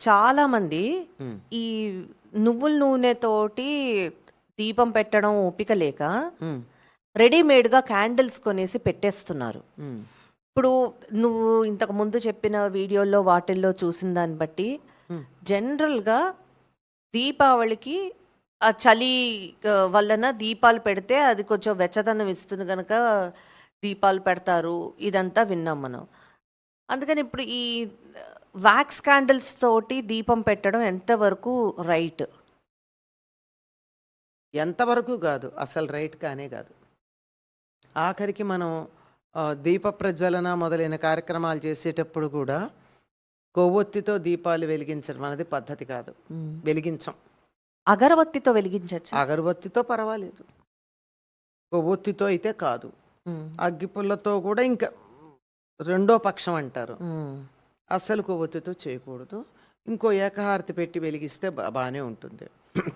చాలా మంది ఈ నువ్వుల నూనెతోటి దీపం పెట్టడం ఓపిక లేక ఉమ్, రెడీమేడ్గా క్యాండిల్స్ కొనేసి పెట్టేస్తున్నారు. ఇప్పుడు నువ్వు ఇంతకు ముందు చెప్పిన వీడియోల్లో వాటిల్లో చూసిన దాన్ని బట్టి Hmm. జనరల్గా దీపావళికి ఆ చలి వలన దీపాలు పెడితే అది కొంచెం వెచ్చదనం ఇస్తుంది కనుక దీపాలు పెడతారు. ఇదంతా విన్నాం మనం. అందుకని ఇప్పుడు ఈ వ్యాక్స్ క్యాండిల్స్ తోటి దీపం పెట్టడం ఎంతవరకు రైట్ ఎంతవరకు కాదు అసలు రైట్ కానే కాదు. ఆఖరికి మనం దీప ప్రజ్వలన మొదలైన కార్యక్రమాలు చేసేటప్పుడు కూడా కొవ్వొత్తితో దీపాలు వెలిగించడం అనేది పద్ధతి కాదు. వెలిగించం. అగరవత్తితో వెలిగించచ్చు? అగరబత్తితో పర్వాలేదు. కొవ్వొత్తితో అయితే కాదు. అగ్గిపుల్లతో కూడా ఇంకా రెండో పక్షం అంటారు. అస్సలు కొవ్వొత్తితో చేయకూడదు. ఇంకో ఏకహారతి పెట్టి వెలిగిస్తే బాగానే ఉంటుంది.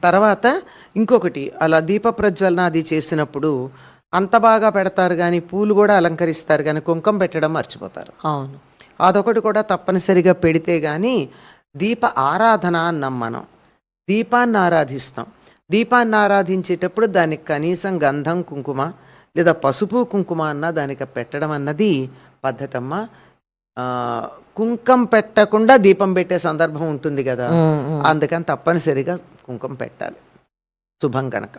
తర్వాత ఇంకొకటి అలా దీప ప్రజ్వలన అది చేసినప్పుడు అంత బాగా పెడతారు కానీ పూలు కూడా అలంకరిస్తారు కానీ కుంకం పెట్టడం మర్చిపోతారు. అవును. అదొకటి కూడా తప్పనిసరిగా పెడితే కానీ దీప ఆరాధన అన్నాం మనం. దీపాన్ని ఆరాధిస్తాం. దీపాన్ని ఆరాధించేటప్పుడు దానికి కనీసం గంధం కుంకుమ లేదా పసుపు కుంకుమ అన్న దానికి పెట్టడం అన్నది పద్ధతమ్మ. కుంకం పెట్టకుండా దీపం పెట్టే సందర్భం ఉంటుంది కదా. అందుకని తప్పనిసరిగా కుంకుమ పెట్టాలి. శుభం కనుక